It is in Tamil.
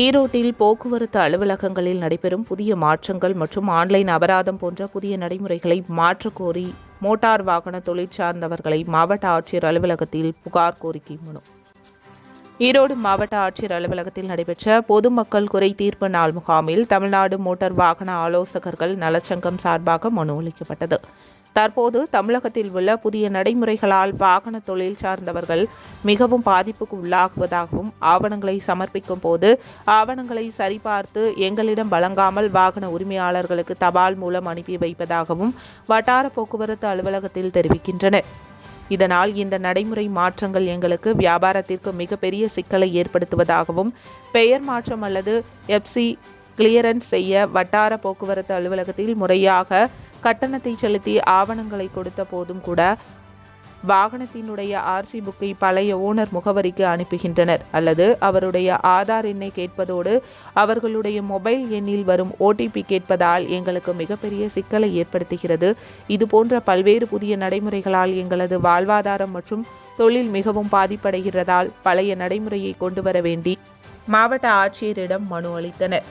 ஈரோட்டில் போக்குவரத்து அலுவலகங்களில் நடைபெறும் புதிய மாற்றங்கள் மற்றும் ஆன்லைன் அபராதம் போன்ற புதிய நடைமுறைகளை மாற்றக்கோரி மோட்டார் வாகன தொழிற்சார்ந்தவர்களை மாவட்ட ஆட்சியர் அலுவலகத்தில் புகார் கோரிக்கை மனு. ஈரோடு மாவட்ட ஆட்சியர் அலுவலகத்தில் நடைபெற்ற பொதுமக்கள் குறை தீர்ப்பு நாள் முகாமில் தமிழ்நாடு மோட்டார் வாகன ஆலோசகர்கள் நலச்சங்கம் சார்பாக மனு அளிக்கப்பட்டது. தற்போது தமிழகத்தில் உள்ள புதிய நடைமுறைகளால் வாகன தொழில் சார்ந்தவர்கள் மிகவும் பாதிப்புக்கு உள்ளாகுவதாகவும் ஆவணங்களை சமர்ப்பிக்கும் போது ஆவணங்களை சரிபார்த்து எங்களிடம் வழங்காமல் வாகன உரிமையாளர்களுக்கு தபால் மூலம் அனுப்பி வைப்பதாகவும் வட்டார போக்குவரத்து அலுவலகத்தில் தெரிவிக்கின்றனர். இதனால் இந்த நடைமுறை மாற்றங்கள் எங்களுக்கு வியாபாரத்திற்கு மிகப்பெரிய சிக்கலை ஏற்படுத்துவதாகவும் பெயர் மாற்றம் அல்லது எஃப்சி கிளியரன்ஸ் செய்ய வட்டார போக்குவரத்து அலுவலகத்தில் முறையாக கட்டணத்தை செலுத்தி ஆவணங்களை கொடுத்த போதும் கூட வாகனத்தினுடைய ஆர்சி புக்கை பழைய ஓனர் முகவரிக்கு அனுப்புகின்றனர். அல்லது அவருடைய ஆதார் எண்ணை கேட்பதோடு அவர்களுடைய மொபைல் எண்ணில் வரும் ஓடிபி கேட்பதால் எங்களுக்கு மிகப்பெரிய சிக்கலை ஏற்படுத்துகிறது. இதுபோன்ற பல்வேறு புதிய நடைமுறைகளால் எங்களது வாழ்வாதாரம் மற்றும் தொழில் மிகவும் பாதிப்படைகிறதால் பழைய நடைமுறையை கொண்டு வர வேண்டி மாவட்ட ஆட்சியரிடம் மனு அளித்தனர்.